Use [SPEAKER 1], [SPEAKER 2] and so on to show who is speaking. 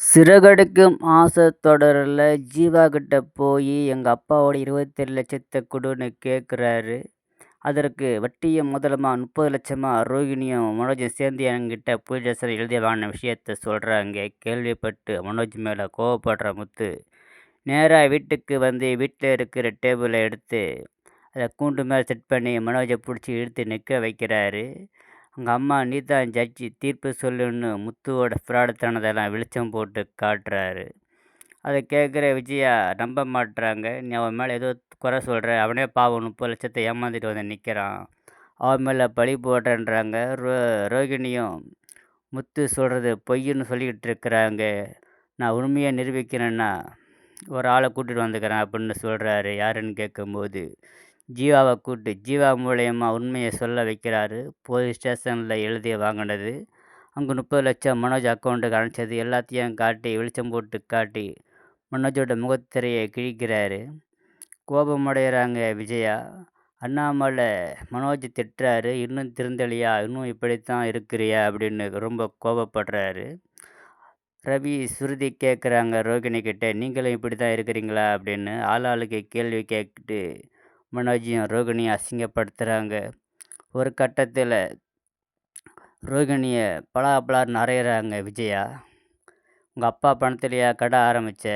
[SPEAKER 1] சிறகடிக்கும் ஆசை தொடரில் ஜீவா கிட்ட போய் எங்கள் அப்பாவோட இருபத்தேழு லட்சத்தை கொடுன்னு கேட்குறாரு அதற்கு வட்டியும் முதலமாக முப்பது லட்சமாக ரோகிணியும் மனோஜும் சேர்ந்து என்கிட்ட போலீஸ் ஸ்டேஷனில் எழுதி வாங்கின விஷயத்த சொல்கிறாங்க கேள்விப்பட்டு மனோஜ் மேலே கோவப்படுற முத்து நேராக வீட்டுக்கு வந்து வீட்டில் இருக்கிற டேபிளை எடுத்து அதை கூண்டு மேலே செட் பண்ணி மனோஜை பிடிச்சி இழுத்து நிற்க வைக்கிறாரு. உங்கள் அம்மா நீ தான் ஜட்ஜி தீர்ப்பு சொல்லுன்னு முத்துவோட ஃப்ராடுத்தனதெல்லாம் வெளிச்சம் போட்டு காட்டுறாரு. அதை கேட்குற விஜயா நம்ப மாட்டுறாங்க நீ அவன் மேலே ஏதோ குறை சொல்கிற அவனே பாவம் முப்பது லட்சத்தை ஏமாந்துட்டு வந்து நிற்கிறான். அவன் மேலே பழி போடுறேன்றாங்க. ரோ ரோகிணியும் முத்து சொல்கிறது பொய்ன்னு சொல்லிக்கிட்டு இருக்கிறாங்க நான் உண்மையை நிரூபிக்கிறேன்னா ஒரு ஆளை கூட்டிகிட்டு வந்துக்கிறேன் அப்படின்னு சொல்கிறாரு யாருன்னு கேட்கும்போது ஜீவாவை கூப்பிட்டு ஜீவா மூலயமா உண்மையை சொல்ல வைக்கிறாரு. போலீஸ் ஸ்டேஷனில் எழுதி வாங்கினது. அங்கே முப்பது லட்சம் மனோஜ் அக்கௌண்ட்டுக்கு அனுப்பிச்சது. எல்லாத்தையும் காட்டி வெளிச்சம் போட்டு காட்டி மனோஜோட முகத்திரையை கிழிக்கிறாரு. கோபமடைகிறாங்க விஜயா. அண்ணாமலை மனோஜ் திட்டுறாரு. இன்னும் திருந்தலியா? இன்னும் இப்படித்தான் இருக்கிறியா? அப்படின்னு ரொம்ப கோபப்படுறாரு. ரவி சுருதி கேட்குறாங்க ரோகிணி கிட்டே நீங்களும் இப்படி தான் இருக்கிறீங்களா? அப்படின்னு ஆளாளுக்கு கேள்வி கேட்டுட்டு மனோஜையும் ரோகிணியும் அசிங்கப்படுத்துகிறாங்க ஒரு கட்டத்தில் ரோகிணியை பலா பலான்னு அறையிறாங்க விஜயா. உங்கள் அப்பா பணத்துலையா கடை ஆரம்பித்த